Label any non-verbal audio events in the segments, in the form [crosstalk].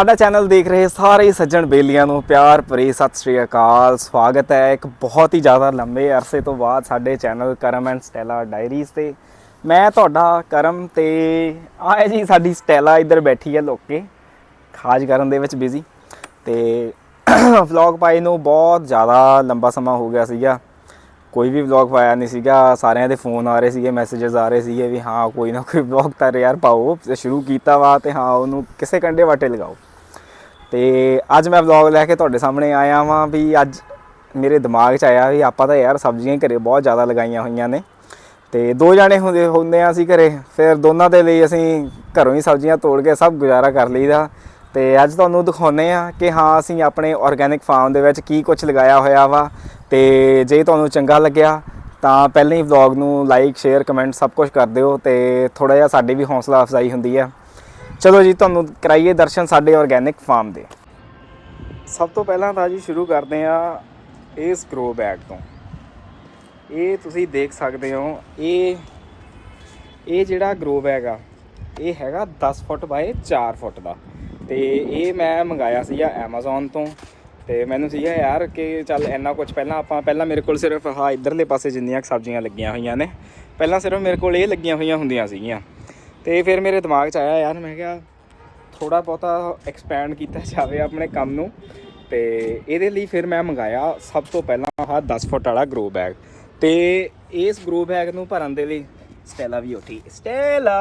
ਸਾਡਾ ਚੈਨਲ ਦੇਖ ਰਹੇ ਸਾਰੇ ਸੱਜਣ ਬੇਲੀਆਂ ਨੂੰ ਪਿਆਰ ਭਰੀ ਸਤਿ ਸ੍ਰੀ ਅਕਾਲ। ਸਵਾਗਤ ਹੈ ਇੱਕ ਬਹੁਤ ਹੀ ਜ਼ਿਆਦਾ ਲੰਬੇ ਅਰਸੇ ਤੋਂ ਬਾਅਦ ਸਾਡੇ channel Karam and Stella diaries ਤੇ। ਮੈਂ ਤੁਹਾਡਾ ਕਰਮ ਤੇ ਆਏ ਜੀ, ਸਾਡੀ ਸਟੈਲਾ ਇੱਧਰ ਬੈਠੀ ਹੈ ਲੋਕੇ, ਖਾਜ ਕਰਨ ਦੇ ਵਿੱਚ ਬਿਜ਼ੀ ਤੇ ਵਲੌਗ ਪਾਈ ਨੂੰ ਬਹੁਤ ਜ਼ਿਆਦਾ ਲੰਬਾ ਸਮਾਂ ਹੋ ਗਿਆ ਸੀਗਾ। ਕੋਈ ਵੀ ਵਲੌਗ ਪਾਇਆ ਨਹੀਂ ਸੀਗਾ, ਸਾਰਿਆਂ ਦੇ ਫੋਨ ਆ ਰਹੇ ਸੀਗੇ ਮੈਸੇजेस ਆ ਰਹੇ ਸੀਗੇ ਵੀ ਹਾਂ, ਕੋਈ ਨਾ ਕੋਈ ਵਲੌਗ ਤਾਂ ਯਾਰ ਪਾਓ, ਸ਼ੁਰੂ ਕੀਤਾ ਵਾ ਤੇ ਹਾਂ, ਉਹਨੂੰ ਕਿਸੇ ਕੰਡੇ ਵਾਟੇ ਲਗਾਓ। ਤੇ ਅੱਜ ਮੈਂ ਵਲੌਗ ਲੈ ਕੇ ਤੁਹਾਡੇ ਸਾਹਮਣੇ ਆਇਆ ਵਾਂ ਵੀ ਅੱਜ ਮੇਰੇ ਦਿਮਾਗ 'ਚ ਆਇਆ ਵੀ ਆਪਾਂ ਤਾਂ ਯਾਰ ਸਬਜ਼ੀਆਂ ਘਰੇ ਬਹੁਤ ਜ਼ਿਆਦਾ ਲਗਾਈਆਂ ਹੋਈਆਂ ਨੇ ਤੇ ਦੋ ਜਾਣੇ ਹੁੰਦੇ ਹੁੰਦੇ ਆ ਅਸੀਂ ਘਰੇ, ਫਿਰ ਦੋਨਾਂ ਦੇ ਲਈ ਅਸੀਂ ਘਰੋਂ ਹੀ ਸਬਜ਼ੀਆਂ ਤੋੜ ਕੇ ਸਭ ਗੁਜ਼ਾਰਾ ਕਰ ਲਈਦਾ। ਤੇ ਅੱਜ ਤੁਹਾਨੂੰ ਦਿਖਾਉਨੇ ਆ ਕਿ ਹਾਂ, ਅਸੀਂ ਆਪਣੇ ਆਰਗੈਨਿਕ ਫਾਰਮ ਦੇ ਵਿੱਚ ਕੀ ਕੁਝ ਲਗਾਇਆ ਹੋਇਆ ਵਾ। ਤੇ ਜੇ ਤੁਹਾਨੂੰ ਚੰਗਾ ਲੱਗਿਆ ਤਾਂ ਪਹਿਲਾਂ ਹੀ ਵਲੌਗ ਨੂੰ ਲਾਈਕ ਸ਼ੇਅਰ ਕਮੈਂਟ ਸਭ ਕੁਝ ਕਰ ਦਿਓ ਤੇ ਥੋੜਾ ਜਿਹਾ ਸਾਡੀ ਵੀ ਹੌਸਲਾ ਅਫਜ਼ਾਈ ਹੁੰਦੀ ਆ। ਚਲੋ ਜੀ, ਤੁਹਾਨੂੰ ਕਰਾਈਏ ਦਰਸ਼ਨ ਸਾਡੇ ਆਰਗੈਨਿਕ ਫਾਰਮ ਦੇ। ਸਭ ਤੋਂ ਪਹਿਲਾਂ ਤਾਂ ਜੀ ਸ਼ੁਰੂ ਕਰਦੇ ਆ ਇਸ ਗਰੋ ਬੈਗ ਤੋਂ। ਇਹ ਤੁਸੀਂ ਦੇਖ ਸਕਦੇ ਹੋ, ਇਹ ਇਹ ਜਿਹੜਾ ਗਰੋ ਬੈਗ ਆ, ਇਹ ਹੈਗਾ 10 ਫੁੱਟ ਬਾਏ 4 ਫੁੱਟ ਦਾ। ਤੇ ਇਹ ਮੈਂ ਮੰਗਾਇਆ ਸੀਗਾ Amazon ਤੋਂ, ਤੇ ਮੈਨੂੰ ਸੀਗਾ ਯਾਰ ਕਿ ਚੱਲ ਇੰਨਾ ਕੁਝ ਪਹਿਲਾਂ ਆਪਾਂ, ਪਹਿਲਾਂ ਮੇਰੇ ਕੋਲ ਸਿਰਫ ਹਾਂ ਇਧਰਲੇ ਪਾਸੇ ਜਿੰਨੀਆਂ ਕੁ ਸਬਜ਼ੀਆਂ ਲੱਗੀਆਂ ਹੋਈਆਂ ਨੇ, ਪਹਿਲਾਂ ਸਿਰਫ ਮੇਰੇ ਕੋਲ ਇਹ ਲੱਗੀਆਂ ਹੋਈਆਂ ਹੁੰਦੀਆਂ ਸੀਗੀਆਂ। ਤੇ ਫਿਰ ਮੇਰੇ ਦਿਮਾਗ 'ਚ ਆਇਆ ਯਾਰ, ਮੈਂ ਕਿਹਾ ਥੋੜਾ ਬਹੁਤਾ ਐਕਸਪੈਂਡ ਕੀਤਾ ਜਾਵੇ ਆਪਣੇ ਕੰਮ ਨੂੰ ਤੇ ਇਹਦੇ ਲਈ ਫਿਰ ਮੈਂ ਮੰਗਾਇਆ ਸਭ ਤੋਂ ਪਹਿਲਾਂ ਆਹ 10 ਫੁੱਟ ਵਾਲਾ ਗਰੋ ਬੈਗ ਤੇ ਇਸ ਗਰੋ ਬੈਗ ਨੂੰ ਭਰਨ ਦੇ ਲਈ ਸਟੈਲਾ ਵੀ ਉੱਠੀ। ਸਟੈਲਾ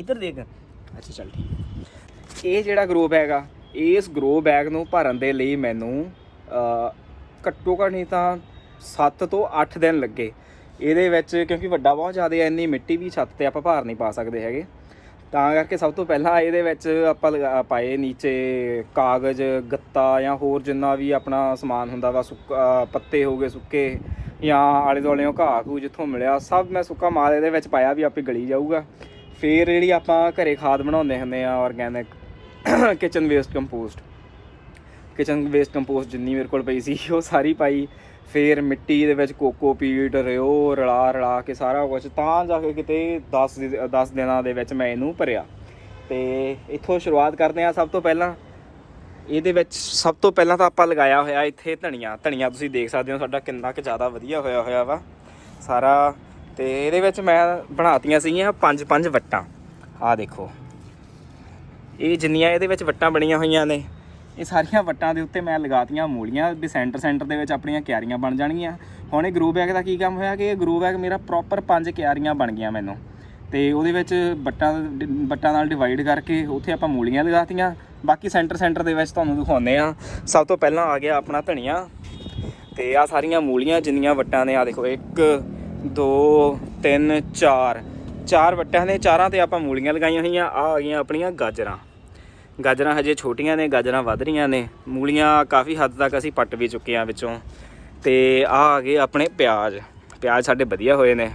ਇੱਧਰ ਦੇਖ। ਅੱਛਾ, ਚੱਲ ਠੀਕ। ਇਹ ਜਿਹੜਾ ਗਰੋ ਬੈਗ ਆ, ਇਸ ਗਰੋ ਬੈਗ ਨੂੰ ਭਰਨ ਦੇ ਲਈ ਮੈਨੂੰ ਘੱਟੋ ਘੱਟ ਨਹੀਂ ਤਾਂ 7 ਤੋਂ 8 ਦਿਨ ਲੱਗੇ। ਇਹਦੇ ਵਿੱਚ ਕਿਉਂਕਿ ਵੱਡਾ ਬਹੁਤ ਜ਼ਿਆਦਾ ਹੈ, ਇੰਨੀ ਮਿੱਟੀ ਵੀ ਛੱਤ ਤੇ ਆਪਾਂ ਭਾਰ ਨਹੀਂ ਪਾ ਸਕਦੇ ਹੈਗੇ। ਤਾਂ ਕਰਕੇ ਸਭ ਤੋਂ ਪਹਿਲਾਂ ਇਹਦੇ ਵਿੱਚ ਆਪਾਂ ਲਗਾ- ਪਾਏ ਨੀਚੇ ਕਾਗਜ਼, ਗੱਤਾ ਜਾਂ ਹੋਰ ਜਿੰਨਾ ਵੀ ਆਪਣਾ ਸਮਾਨ ਹੁੰਦਾ ਵਾ, ਸੁੱਕਾ ਪੱਤੇ ਹੋ ਗਏ ਸੁੱਕੇ ਜਾਂ ਆਲੇ ਦੁਆਲੇ ਘਾਹ ਘੂ ਜਿੱਥੋਂ ਮਿਲਿਆ, ਸਭ ਮੈਂ ਸੁੱਕਾ ਮਾਲ ਇਹਦੇ ਵਿੱਚ ਪਾਇਆ ਵੀ ਆਪੇ ਗਲੀ ਜਾਊਗਾ। ਫਿਰ ਜਿਹੜੀ ਆਪਾਂ ਘਰੇ ਖਾਦ ਬਣਾਉਂਦੇ ਹੁੰਦੇ ਆ organic kitchen waste compost kitchen waste compost ਜਿੰਨੀ ਮੇਰੇ ਕੋਲ ਪਈ ਸੀ, ਉਹ ਸਾਰੀ ਪਾਈ। ਫਿਰ ਮਿੱਟੀ ਦੇ ਵਿੱਚ ਕੋਕੋਪੀਟ ਰਿਓ, ਰਲਾ ਰਲਾ ਕੇ ਸਾਰਾ ਕੁਝ ਤਾਂ ਜਾ ਕੇ ਕਿਤੇ 10 10 ਦਿਨਾਂ ਦੇ ਵਿੱਚ ਮੈਂ ਇਹਨੂੰ ਭਰਿਆ। ਤੇ ਇੱਥੋਂ ਸ਼ੁਰੂਆਤ ਕਰਦੇ ਆ ਸਭ ਤੋਂ ਪਹਿਲਾਂ। ਇਹਦੇ ਵਿੱਚ ਸਭ ਤੋਂ ਪਹਿਲਾਂ ਤਾਂ ਆਪਾਂ ਲਗਾਇਆ ਹੋਇਆ ਇੱਥੇ ਧਨੀਆ। ਧਨੀਆ ਤੁਸੀਂ ਦੇਖ ਸਕਦੇ ਹੋ ਸਾਡਾ ਕਿੰਨਾ ਕੁ ਜ਼ਿਆਦਾ ਵਧੀਆ ਹੋਇਆ ਹੋਇਆ ਵਾ। ਸਾਰਾ, ਤੇ ਇਹਦੇ ਵਿੱਚ ਮੈਂ ਬਣਾਤੀਆਂ ਸੀਗੀਆਂ ਪੰਜ ਪੰਜ ਵੱਟਾਂ। ਆਹ ਦੇਖੋ। ਇਹ ਜਿੰਨੀਆਂ ਇਹਦੇ ਵਿੱਚ ਵੱਟਾਂ ਬਣੀਆਂ ਹੋਈਆਂ ਨੇ ਇਹ ਸਾਰੀਆਂ ਵੱਟਾਂ ਦੇ ਉੱਤੇ ਮੈਂ ਲਗਾਤੀਆਂ ਮੂਲੀਆਂ ਵੀ ਸੈਂਟਰ ਸੈਂਟਰ ਦੇ ਵਿੱਚ ਆਪਣੀਆਂ ਕਿਆਰੀਆਂ ਬਣ ਜਾਣਗੀਆਂ। ਹੁਣ ਇਹ ਗਰੋ ਬੈਗ ਦਾ ਕੀ ਕੰਮ ਹੋਇਆ ਕਿ ਇਹ ਗਰੋ ਬੈਗ ਮੇਰਾ ਪ੍ਰੋਪਰ ਪੰਜ ਕਿਆਰੀਆਂ ਬਣ ਗਈਆਂ ਮੈਨੂੰ। ਤੇ ਉਹਦੇ ਵਿੱਚ ਵੱਟਾਂ ਵੱਟਾਂ ਨਾਲ ਡਿਵਾਈਡ ਕਰਕੇ ਉੱਥੇ ਆਪਾਂ ਮੂਲੀਆਂ ਲਗਾਤੀਆਂ। ਬਾਕੀ ਸੈਂਟਰ ਸੈਂਟਰ ਦੇ ਵਿੱਚ ਤੁਹਾਨੂੰ ਦਿਖਾਉਂਦੇ ਆ ਸਭ ਤੋਂ ਪਹਿਲਾਂ ਆ ਗਿਆ ਆਪਣਾ ਧਨੀਆ। ਤੇ ਆ ਸਾਰੀਆਂ ਮੂਲੀਆਂ ਜਿੰਨੀਆਂ ਵੱਟਾਂ ਨੇ ਆ ਦੇਖੋ 1 2 3 4 ਚਾਰ ਵੱਟਾਂ ਨੇ, ਚਾਰਾਂ ਤੇ ਆਪਾਂ ਮੂਲੀਆਂ ਲਗਾਈਆਂ ਹੋਈਆਂ। ਆ ਆ ਗਈਆਂ ਆਪਣੀਆਂ ਗਾਜਰਾਂ। ਗਾਜਰਾਂ ਹਜੇ ਛੋਟੀਆਂ ਨੇ, ਗਾਜਰਾਂ ਵੱਧ ਰਹੀਆਂ ਨੇ। ਮੂਲੀਆਂ ਕਾਫੀ ਹੱਦ ਤੱਕ ਅਸੀਂ ਪੱਟ ਵੀ ਚੁੱਕੇ ਆ ਵਿੱਚੋਂ। ਤੇ ਆ ਆ ਗਏ ਆਪਣੇ ਪਿਆਜ਼। ਪਿਆਜ਼ ਸਾਡੇ ਵਧੀਆ ਹੋਏ ਨੇ।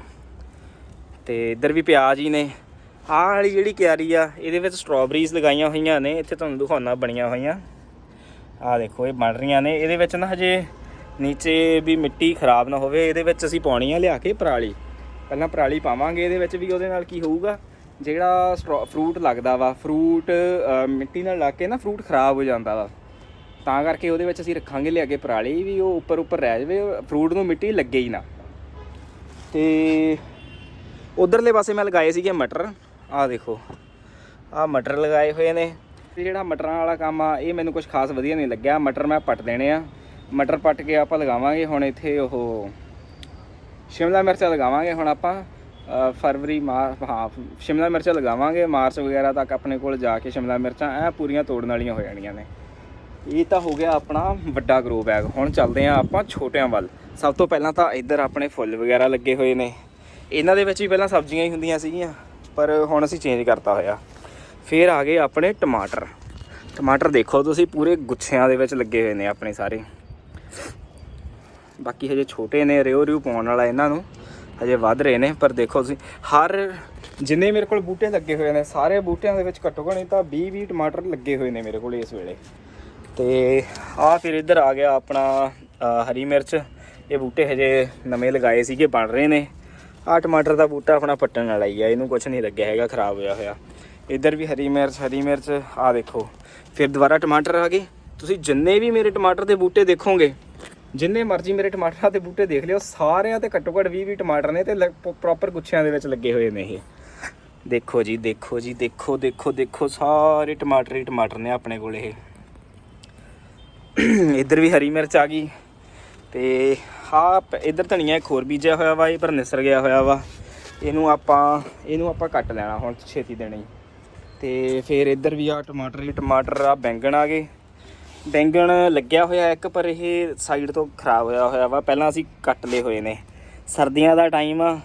ਤੇ ਇੱਧਰ ਵੀ ਪਿਆਜ਼ ਹੀ ਨੇ। ਆਹ ਵਾਲੀ ਜਿਹੜੀ ਕਿਆਰੀ ਆ, ਇਹਦੇ ਵਿੱਚ ਸਟ੍ਰਾਬੇਰੀਜ਼ ਲਗਾਈਆਂ ਹੋਈਆਂ ਨੇ। ਇੱਥੇ ਤੁਹਾਨੂੰ ਦਿਖਾਉਣਾ ਬਣੀਆਂ ਹੋਈਆਂ। ਆਹ ਦੇਖੋ, ਇਹ ਬਣ ਰਹੀਆਂ ਨੇ। ਇਹਦੇ ਵਿੱਚ ਨਾ ਹਜੇ ਨੀਚੇ ਵੀ ਮਿੱਟੀ ਖਰਾਬ ਨਾ ਹੋਵੇ। ਇਹਦੇ ਵਿੱਚ ਅਸੀਂ ਪਾਉਣੀ ਆ ਲਿਆ ਕੇ ਪਰਾਲੀ। ਪਹਿਲਾਂ ਪਰਾਲੀ ਪਾਵਾਂਗੇ, ਇਹਦੇ ਵਿੱਚ ਵੀ ਉਹਦੇ ਨਾਲ ਕੀ ਹੋਊਗਾ? ਜਿਹੜਾ ਫਰੂਟ ਲੱਗਦਾ ਵਾ ਫਰੂਟ ਮਿੱਟੀ ਨਾਲ ਲੱਗ ਕੇ ਨਾ ਫਰੂਟ ਖਰਾਬ ਹੋ ਜਾਂਦਾ ਵਾ। ਤਾਂ ਕਰਕੇ ਉਹਦੇ ਵਿੱਚ ਅਸੀਂ ਰੱਖਾਂਗੇ ਲਿਆ ਕੇ ਪਰਾਲੀ ਵੀ, ਉਹ ਉੱਪਰ ਉੱਪਰ ਰਹਿ ਜਾਵੇ ਫਰੂਟ ਨੂੰ ਮਿੱਟੀ ਲੱਗੇ ਹੀ ਨਾ। ਤੇ ਉਧਰਲੇ ਪਾਸੇ ਮੈਂ ਲਗਾਏ ਸੀਗੇ ਮਟਰ, ਆਹ ਦੇਖੋ, ਆਹ ਮਟਰ ਲਗਾਏ ਹੋਏ ਨੇ। ਤੇ ਜਿਹੜਾ ਮਟਰਾਂ ਵਾਲਾ ਕੰਮ ਆ, ਇਹ ਮੈਨੂੰ ਕੁਝ ਖਾਸ ਵਧੀਆ ਨਹੀਂ ਲੱਗਿਆ। ਮਟਰ ਮੈਂ ਪੱਟ ਦੇਣੇ ਆ। ਮਟਰ ਪੱਟ ਕੇ ਆਪਾਂ ਲਗਾਵਾਂਗੇ ਹੁਣ ਇੱਥੇ ਉਹ, ਸ਼ਿਮਲਾ ਮਿਰਚਾਂ ਲਗਾਵਾਂਗੇ ਹੁਣ ਆਪਾਂ। ਫਰਵਰੀ ਮਾਰ ਹਾਂ, ਸ਼ਿਮਲਾ ਮਿਰਚਾਂ ਲਗਾਵਾਂਗੇ, ਮਾਰਚ ਵਗੈਰਾ ਤੱਕ ਆਪਣੇ ਕੋਲ ਜਾ ਕੇ ਸ਼ਿਮਲਾ ਮਿਰਚਾਂ ਐ ਪੂਰੀਆਂ ਤੋੜਨ ਵਾਲੀਆਂ ਹੋ ਜਾਣੀਆਂ ਨੇ। ਇਹ ਤਾਂ ਹੋ ਗਿਆ ਆਪਣਾ ਵੱਡਾ ਗਰੋ ਬੈਗ ਹੁਣ ਚੱਲਦੇ ਆ ਆਪਾਂ ਛੋਟਿਆਂ ਵੱਲ। ਸਭ ਤੋਂ ਪਹਿਲਾਂ ਤਾਂ ਇੱਧਰ ਆਪਣੇ ਫੁੱਲ ਵਗੈਰਾ ਲੱਗੇ ਹੋਏ ਨੇ। ਇਹਨਾਂ ਦੇ ਵਿੱਚ ਵੀ ਪਹਿਲਾਂ ਸਬਜ਼ੀਆਂ ਹੀ ਹੁੰਦੀਆਂ ਸੀਗੀਆਂ, ਪਰ ਹੁਣ ਅਸੀਂ ਚੇਂਜ ਕਰਤਾ ਹੋਇਆ। ਫਿਰ ਆ ਗਏ ਆਪਣੇ ਟਮਾਟਰ। ਟਮਾਟਰ ਦੇਖੋ ਤੁਸੀਂ, ਪੂਰੇ ਗੁੱਛਿਆਂ ਦੇ ਵਿੱਚ ਲੱਗੇ ਹੋਏ ਨੇ ਆਪਣੇ ਸਾਰੇ। ਬਾਕੀ ਹਜੇ ਛੋਟੇ ਨੇ ਰਿਓ ਰਿਓ ਪਾਉਣ ਵਾਲਾ ਇਹਨਾਂ ਨੂੰ। ਹਜੇ ਵੱਧ ਰਹੇ ਨੇ, ਪਰ ਦੇਖੋ ਤੁਸੀਂ, ਹਰ ਜਿੰਨੇ ਮੇਰੇ ਕੋਲ ਬੂਟੇ ਲੱਗੇ ਹੋਏ ਨੇ, ਸਾਰੇ ਬੂਟਿਆਂ ਦੇ ਵਿੱਚ ਘੱਟੋ ਘੱਟ ਤਾਂ 20 20 ਟਮਾਟਰ ਲੱਗੇ ਹੋਏ ਨੇ ਮੇਰੇ ਕੋਲ ਇਸ ਵੇਲੇ। ਤੇ ਆ ਫਿਰ ਇੱਧਰ ਆ ਗਿਆ ਆਪਣਾ ਹਰੀ ਮਿਰਚ। ਇਹ ਬੂਟੇ ਹਜੇ ਨਵੇਂ ਲਗਾਏ ਸੀਗੇ, ਬਣ ਰਹੇ ਨੇ। ਆ ਟਮਾਟਰ ਦਾ ਬੂਟਾ ਆਪਣਾ ਪੱਟਣ ਵਾਲਾ ਹੀ ਆ, ਇਹਨੂੰ ਕੁਝ ਨਹੀਂ ਲੱਗਿਆ ਹੈਗਾ, ਖਰਾਬ ਹੋਇਆ ਹੋਇਆ। ਇੱਧਰ ਵੀ ਹਰੀ ਮਿਰਚ ਹਰੀ ਮਿਰਚ ਆ ਦੇਖੋ। ਫਿਰ ਦੁਬਾਰਾ ਟਮਾਟਰ ਆ ਗਏ। ਤੁਸੀਂ ਜਿੰਨੇ ਵੀ ਮੇਰੇ ਟਮਾਟਰ ਦੇ ਬੂਟੇ ਦੇਖੋਗੇ ਜਿੰਨੇ ਮਰਜ਼ੀ ਮੇਰੇ ਟਮਾਟਰਾਂ ਦੇ ਬੂਟੇ ਦੇਖ ਲਿਓ, ਸਾਰਿਆਂ ਤੇ ਘੱਟੋ ਘੱਟ 20 20 ਟਮਾਟਰ ਨੇ ਤੇ ਪ੍ਰੋਪਰ ਗੁੱਛਿਆਂ ਦੇ ਵਿੱਚ ਲੱਗੇ ਹੋਏ ਨੇ ਇਹ। ਦੇਖੋ ਜੀ ਦੇਖੋ ਜੀ, ਦੇਖੋ ਦੇਖੋ ਦੇਖੋ, ਸਾਰੇ ਟਮਾਟਰ ਹੀ ਟਮਾਟਰ ਨੇ ਆਪਣੇ ਕੋਲ ਇਹ। [clears throat] ਇੱਧਰ ਵੀ ਹਰੀ ਮਿਰਚ ਆ ਗਈ ਤੇ ਹਾਂ ਇੱਧਰ ਧਨੀਆ ਇੱਕ ਹੋਰ ਬੀਜਿਆ ਹੋਇਆ ਵਾ, ਇਹ ਪਰ ਨਿਸਰ ਗਿਆ ਹੋਇਆ ਵਾ। ਇਹਨੂੰ ਆਪਾਂ ਇਹਨੂੰ ਆਪਾਂ ਕੱਟ ਲੈਣਾ ਹੁਣ ਛੇਤੀ ਦੇਣੀ ਤੇ ਫਿਰ ਇੱਧਰ ਵੀ ਆ ਟਮਾਟਰ ਹੀ ਟਮਾਟਰ ਆ ਬੈਂਗਣ ਆ ਗਏ। ਬੈਂਗਣ ਲੱਗਿਆ ਹੋਇਆ ਇੱਕ, ਪਰ ਇਹ ਸਾਈਡ ਤੋਂ ਖਰਾਬ ਹੋਇਆ ਹੋਇਆ ਵਾ। ਪਹਿਲਾਂ ਅਸੀਂ ਕੱਟ ਲਏ ਹੋਏ ਨੇ। ਸਰਦੀਆਂ ਦਾ ਟਾਈਮ ਆ।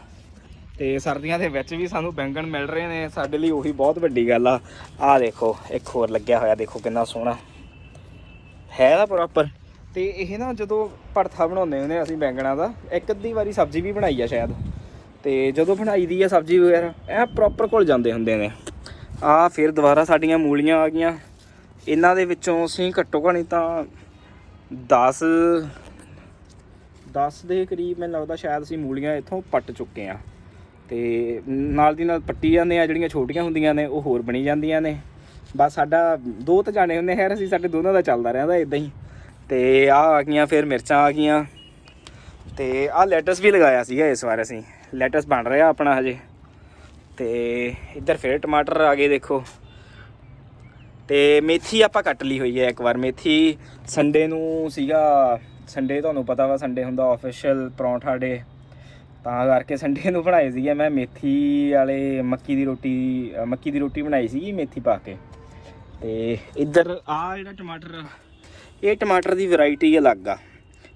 ਤੇ ਸਰਦੀਆਂ ਦੇ ਵਿੱਚ ਵੀ ਸਾਨੂੰ ਬੈਂਗਣ ਮਿਲ ਰਹੇ ਨੇ। ਸਾਡੇ ਲਈ ਉਹੀ ਬਹੁਤ ਵੱਡੀ ਗੱਲ ਆ। ਆਹ ਦੇਖੋ, ਇੱਕ ਹੋਰ ਲੱਗਿਆ ਹੋਇਆ। ਦੇਖੋ ਕਿੰਨਾ ਸੋਹਣਾ। ਹੈ ਦਾ ਪ੍ਰੋਪਰ ਤੇ ਇਹ ਨਾ ਜਦੋਂ ਭੜਥਾ ਬਣਾਉਂਦੇ ਹੁੰਦੇ ਅਸੀਂ ਬੈਂਗਣਾ ਦਾ, ਇੱਕ ਅੱਧੀ ਵਾਰੀ ਸਬਜ਼ੀ ਵੀ ਬਣਾਈ ਆ ਸ਼ਾਇਦ। ਤੇ ਜਦੋਂ ਬਣਾਈ ਦੀ ਆ ਸਬਜ਼ੀ ਵਗੈਰਾ, ਇਹ ਪ੍ਰੋਪਰ ਕੋਲ ਜਾਂਦੇ ਹੁੰਦੇ ਨੇ। ਆ ਫਿਰ ਦੁਬਾਰਾ ਸਾਡੀਆਂ ਮੂਲੀਆਂ ਆ ਗਈਆਂ। ਇਹਨਾਂ ਦੇ ਵਿੱਚੋਂ ਅਸੀਂ ਘੱਟੋ ਘਣੀ ਤਾਂ 10 10 ਦੇ ਕਰੀਬ ਮੈਨੂੰ ਲੱਗਦਾ ਸ਼ਾਇਦ ਅਸੀਂ ਮੂਲੀਆਂ ਇੱਥੋਂ ਪੱਟ ਚੁੱਕੇ ਆ ਤੇ ਨਾਲ ਦੀ ਨਾਲ ਪੱਟੀ ਜਾਂਦੇ ਆ ਜਿਹੜੀਆਂ ਛੋਟੀਆਂ ਹੁੰਦੀਆਂ ਨੇ, ਉਹ ਹੋਰ ਬਣੀ ਜਾਂਦੀਆਂ ਨੇ। ਬਸ ਸਾਡਾ ਦੋ ਤਾਂ ਜਾਣੇ ਹੁੰਦੇ ਖੈਰ, ਅਸੀਂ ਸਾਡੇ ਦੋਨਾਂ ਦਾ ਚੱਲਦਾ ਰਹਿੰਦਾ ਇਦਾਂ ਹੀ। ਤੇ ਆ ਆ ਗਈਆਂ, ਫਿਰ ਮਿਰਚਾਂ ਆ ਗਈਆਂ। ਤੇ ਆ ਲੈਟਸ ਵੀ ਲਗਾਇਆ ਸੀਗਾ ਇਸ ਵਾਰ ਅਸੀਂ। ਲੈਟਸ ਬਣ ਰਿਹਾ ਆਪਣਾ ਹਜੇ। ਤੇ ਇੱਧਰ ਫਿਰ ਟਮਾਟਰ ਆ ਗਏ ਦੇਖੋ। ਤੇ ਮੇਥੀ ਆਪਾਂ ਕੱਟ ਲਈ ਹੋਈ ਹੈ ਇੱਕ ਵਾਰ। ਮੇਥੀ ਸੰਡੇ ਨੂੰ ਸੀਗਾ ਸੰਡੇ ਤੁਹਾਨੂੰ ਪਤਾ ਵਾ ਸੰਡੇ ਹੁੰਦਾ ਆਫੀਸ਼ੀਅਲ ਪਰੌਂਠਾ ਡੇ ਤਾਂ ਕਰਕੇ ਸੰਡੇ ਨੂੰ ਬਣਾਏ ਸੀਗੇ। ਮੈਂ ਮੇਥੀ ਵਾਲੇ ਮੱਕੀ ਦੀ ਰੋਟੀ ਮੱਕੀ ਦੀ ਰੋਟੀ ਬਣਾਈ ਸੀਗੀ ਮੇਥੀ ਪਾ ਕੇ। ਤੇ ਇੱਧਰ ਆ ਜਿਹੜਾ ਟਮਾਟਰ ਆ, ਇਹ ਟਮਾਟਰ ਦੀ ਵੈਰਾਈਟੀ ਅਲੱਗ ਆ।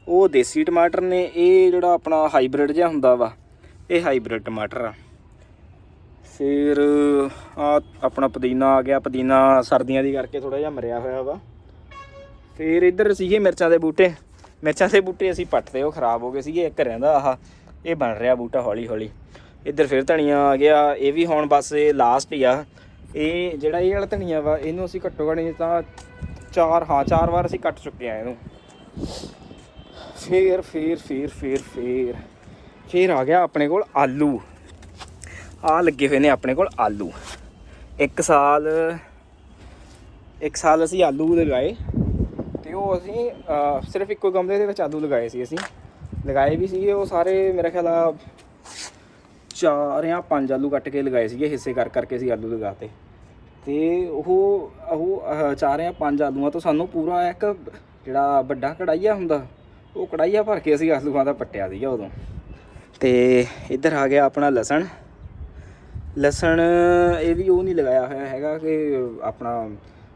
ਉਹ ਦੇਸੀ ਟਮਾਟਰ ਨੇ ਇਹ ਜਿਹੜਾ ਆਪਣਾ ਹਾਈਬ੍ਰਿਡ ਜਿਹਾ ਹੁੰਦਾ ਵਾ ਇਹ ਹਾਈਬ੍ਰਿਡ ਟਮਾਟਰ ਆ। ਫਿਰ ਆ ਆਪਣਾ ਪੁਦੀਨਾ ਆ ਗਿਆ, ਪੁਦੀਨਾ ਸਰਦੀਆਂ ਦੀ ਕਰਕੇ ਥੋੜਾ ਜਿਹਾ ਮਰਿਆ ਹੋਇਆ ਵਾ। ਫਿਰ ਇੱਧਰ ਸੀਗੇ ਮਿਰਚਾਂ ਦੇ ਬੂਟੇ। ਮਿਰਚਾਂ ਦੇ ਬੂਟੇ ਅਸੀਂ ਪੱਟਦੇ ਉਹ ਖਰਾਬ ਹੋ ਗਏ ਸੀਗੇ, ਇੱਕ ਰਹਿੰਦਾ ਆਹ, ਇਹ ਬਣ ਰਿਹਾ ਬੂਟਾ ਹੌਲੀ ਹੌਲੀ ਇੱਧਰ ਫਿਰ ਧਨੀਆ ਆ ਗਿਆ, ਇਹ ਵੀ ਹੁਣ ਬਸ ਇਹ ਲਾਸਟ ਹੀ ਆ। ਇਹ ਜਿਹੜਾ ਇਹ ਵਾਲਾ ਧਨੀਆ ਵਾ, ਇਹਨੂੰ ਅਸੀਂ ਘੱਟੋ ਘੱਟ ਤਾਂ ਚਾਰ, ਹਾਂ, ਚਾਰ ਵਾਰ ਅਸੀਂ ਕੱਟ ਚੁੱਕੇ ਆ ਇਹਨੂੰ। ਫੇਰ ਫੇਰ ਫੇਰ ਫੇਰ ਫੇਰ ਫੇਰ ਆ ਗਿਆ ਆਪਣੇ ਕੋਲ ਆਲੂ। ਆ ਲੱਗੇ ਹੋਏ ਨੇ ਆਪਣੇ ਕੋਲ ਆਲੂ। ਇੱਕ ਸਾਲ ਇੱਕ ਸਾਲ ਅਸੀਂ ਆਲੂ ਲਗਾਏ ਤੇ ਉਹ ਅਸੀਂ ਸਿਰਫ ਇੱਕੋ ਗਮਲੇ ਦੇ ਵਿੱਚ ਆਲੂ ਲਗਾਏ ਸੀ ਅਸੀਂ। ਲਗਾਏ ਵੀ ਸੀਗੇ, ਉਹ ਸਾਰੇ ਮੇਰਾ ਖਿਆਲ ਆ ਚਾਰ ਜਾਂ ਪੰਜ ਆਲੂ ਕੱਟ ਕੇ ਲਗਾਏ ਸੀਗੇ, ਹਿੱਸੇ ਕਰ ਕਰਕੇ ਅਸੀਂ ਆਲੂ ਲਗਾਤੇ। ਤੇ ਉਹ ਉਹ ਚਾਰ ਜਾਂ ਪੰਜ ਆਲੂਆਂ ਤੋਂ ਸਾਨੂੰ ਪੂਰਾ ਇੱਕ ਜਿਹੜਾ ਵੱਡਾ ਕੜਾਈਆ ਹੁੰਦਾ, ਉਹ ਕੜਾਈਆ ਭਰ ਕੇ ਅਸੀਂ ਆਲੂਆਂ ਦਾ ਪੱਟਿਆ ਸੀਗਾ ਉਦੋਂ। ਤੇ ਇੱਧਰ ਆ ਗਿਆ ਆਪਣਾ ਲਸਣ। ਲਸਣ, ਇਹ ਵੀ ਉਹ ਨਹੀਂ ਲਗਾਇਆ ਹੋਇਆ ਹੈਗਾ ਕਿ ਆਪਣਾ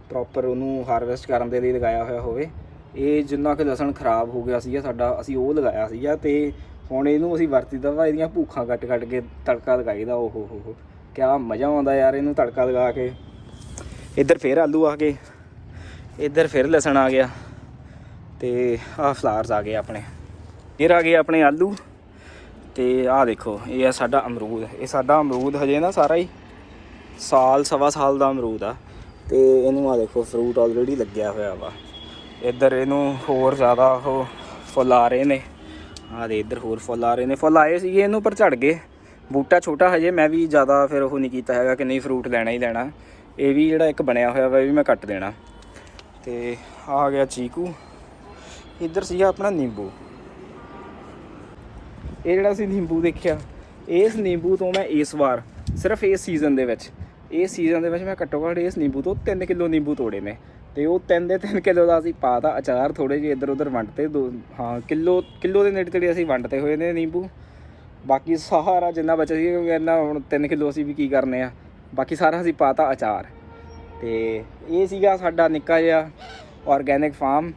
ਪ੍ਰੋਪਰ ਉਹਨੂੰ ਹਾਰਵੈਸਟ ਕਰਨ ਦੇ ਲਈ ਲਗਾਇਆ ਹੋਇਆ ਹੋਵੇ। ਇਹ ਜਿੰਨਾ ਕਿ ਲਸਣ ਖਰਾਬ ਹੋ ਗਿਆ ਸੀਗਾ ਸਾਡਾ, ਅਸੀਂ ਉਹ ਲਗਾਇਆ ਸੀਗਾ ਤੇ ਹੁਣ ਇਹਨੂੰ ਅਸੀਂ ਵਰਤੀਦਾ ਵਾ, ਇਹਦੀਆਂ ਭੂਖਾਂ ਕੱਟ ਕੱਟ ਕੇ ਤੜਕਾ ਲਗਾਈਦਾ ਓ ਹੋ ਹੋ ਹੋ। ਕਿਆ ਮਜ਼ਾ ਆਉਂਦਾ ਯਾਰ ਇਹਨੂੰ ਤੜਕਾ ਲਗਾ ਕੇ। ਇੱਧਰ ਫੇਰ ਆਲੂ ਆ ਗਏ। ਇੱਧਰ ਫਿਰ ਲਸਣ ਆ ਗਿਆ। ਤੇ ਆਹ ਫਲਾਰਸ ਆ ਗਏ ਆਪਣੇ। ਫਿਰ ਆ ਗਏ ਆਪਣੇ ਆਲੂ। ਤੇ ਆਹ ਦੇਖੋ, ਇਹ ਆ ਸਾਡਾ ਅਮਰੂਦ। ਇਹ ਸਾਡਾ ਅਮਰੂਦ ਹਜੇ ਨਾ ਸਾਰਾ ਹੀ ਸਾਲ, ਸਵਾ ਸਾਲ ਦਾ ਅਮਰੂਦ ਆ। ਤੇ ਇਹਨੂੰ ਆ ਦੇਖੋ ਫਰੂਟ ਆਲਰੇਡੀ ਲੱਗਿਆ ਹੋਇਆ ਵਾ। ਇੱਧਰ ਇਹਨੂੰ ਹੋਰ ਜ਼ਿਆਦਾ ਉਹ ਫੁੱਲ ਆ ਰਹੇ ਨੇ। ਆਹ ਦੇ ਇੱਧਰ ਹੋਰ ਫੁੱਲ ਆ ਰਹੇ ਨੇ। ਫੁੱਲ ਆਏ ਸੀਗੇ ਇਹਨੂੰ, ਪਰ ਝੜ ਗਏ। ਬੂਟਾ ਛੋਟਾ ਹਜੇ, ਮੈਂ ਵੀ ਜ਼ਿਆਦਾ ਫਿਰ ਉਹ ਨਹੀਂ ਕੀਤਾ ਹੈਗਾ ਕਿ ਨਹੀਂ ਫਰੂਟ ਲੈਣਾ ਹੀ ਲੈਣਾ। ਇਹ ਵੀ ਜਿਹੜਾ ਇੱਕ ਬਣਿਆ ਹੋਇਆ ਵਾ, ਇਹ ਵੀ ਮੈਂ ਕੱਟ ਦੇਣਾ। ਤੇ ਆ ਗਿਆ ਚੀਕੂ। ਇੱਧਰ ਸੀਗਾ ਆਪਣਾ ਨਿੰਬੂ। ਇਹ ਜਿਹੜਾ ਅਸੀਂ ਨਿੰਬੂ ਦੇਖਿਆ, ਇਸ ਨਿੰਬੂ ਤੋਂ ਮੈਂ ਇਸ ਵਾਰ ਸਿਰਫ ਇਸ ਸੀਜ਼ਨ ਦੇ ਵਿੱਚ, ਇਸ ਸੀਜ਼ਨ ਦੇ ਵਿੱਚ ਮੈਂ ਘੱਟੋ ਘੱਟ ਇਸ ਨਿੰਬੂ ਤੋਂ 3 ਕਿਲੋ ਨਿੰਬੂ ਤੋੜੇ ਨੇ। ਤੇ ਉਹ 3 ਦੇ 3 ਕਿਲੋ ਦਾ ਅਸੀਂ ਪਾਤਾ ਅਚਾਰ ਥੋੜੇ ਜਿਹੇ ਇੱਧਰ ਉੱਧਰ ਵੰਡਤੇ ਦੋ, ਹਾਂ, ਕਿਲੋ ਕਿਲੋ ਦੇ ਨੇੜੇ ਤੇੜੇ ਅਸੀਂ ਵੰਡਤੇ ਹੋਏ ਨੇ ਨਿੰਬੂ। ਬਾਕੀ ਸਾਰਾ ਜਿੰਨਾ ਬਚਿਆ ਸੀ, ਕਿਉਂਕਿ ਇਹਨਾਂ ਹੁਣ 3 ਕਿਲੋ ਅਸੀਂ ਵੀ ਕੀ ਕਰਨੇ ਆ। ਬਾਕੀ ਸਾਰਾ ਅਸੀਂ ਪਾਤਾ ਅਚਾਰ। ਤੇ ਇਹ ਸੀਗਾ ਸਾਡਾ ਨਿੱਕਾ ਜਿਹਾ ਆਰਗੈਨਿਕ ਫਾਰਮ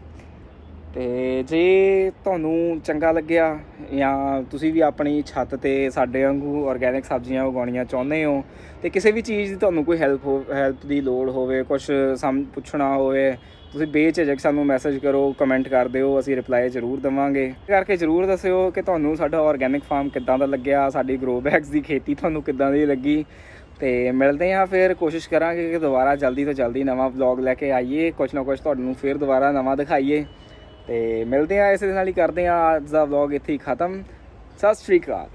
ਤੇ ਜੇ ਤੁਹਾਨੂੰ ਚੰਗਾ ਲੱਗਿਆ ਜਾਂ ਤੁਸੀਂ ਵੀ ਆਪਣੀ ਛੱਤ ਤੇ ਸਾਡੇ ਵਾਂਗੂ ਆਰਗੈਨਿਕ ਸਬਜ਼ੀਆਂ ਉਗਾਉਣੀਆਂ ਚਾਹੁੰਦੇ ਹੋ ਤੇ ਕਿਸੇ ਵੀ ਚੀਜ਼ ਦੀ ਤੁਹਾਨੂੰ ਕੋਈ ਹੈਲਪ ਹੈਲਪ ਦੀ ਲੋੜ ਹੋਵੇ ਕੁਝ ਸਮ, ਪੁੱਛਣਾ ਹੋਵੇ, ਤੁਸੀਂ ਬੇਝਿਜਕ ਸਾਨੂੰ ਮੈਸੇਜ ਕਰੋ ਕਮੈਂਟ ਕਰ ਦਿਓ, ਅਸੀਂ ਰਿਪਲਾਈ ਜ਼ਰੂਰ ਦੇਵਾਂਗੇ। ਇਸ ਕਰਕੇ ਜ਼ਰੂਰ ਦੱਸਿਓ ਕਿ ਤੁਹਾਨੂੰ ਸਾਡਾ ਆਰਗੈਨਿਕ ਫਾਰਮ ਕਿੱਦਾਂ ਦਾ ਲੱਗਿਆ, ਸਾਡੀ ਗਰੋ ਬੈਗਸ ਦੀ ਖੇਤੀ ਤੁਹਾਨੂੰ ਕਿੱਦਾਂ ਦੀ ਲੱਗੀ। ਤੇ ਮਿਲਦੇ ਹਾਂ ਫਿਰ, ਕੋਸ਼ਿਸ਼ ਕਰਾਂਗੇ ਕਿ ਦੁਬਾਰਾ ਜਲਦੀ ਤੋਂ ਜਲਦੀ ਨਵਾਂ ਵਲੌਗ ਲੈ ਕੇ ਆਈਏ ਕੁਝ ਨਾ ਕੁਝ ਤੁਹਾਨੂੰ ਫਿਰ ਦੁਬਾਰਾ ਨਵਾਂ ਦਿਖਾਈਏ। ਤੇ ਮਿਲਦੇ ਹਾਂ ਇਸੇ ਦੇ ਨਾਲ ਹੀ ਕਰਦੇ ਹਾਂ ਅੱਜ ਦਾ ਵਲੌਗ ਇੱਥੇ ਹੀ ਖਤਮ। ਸਤਿ ਸ਼੍ਰੀ ਅਕਾਲ।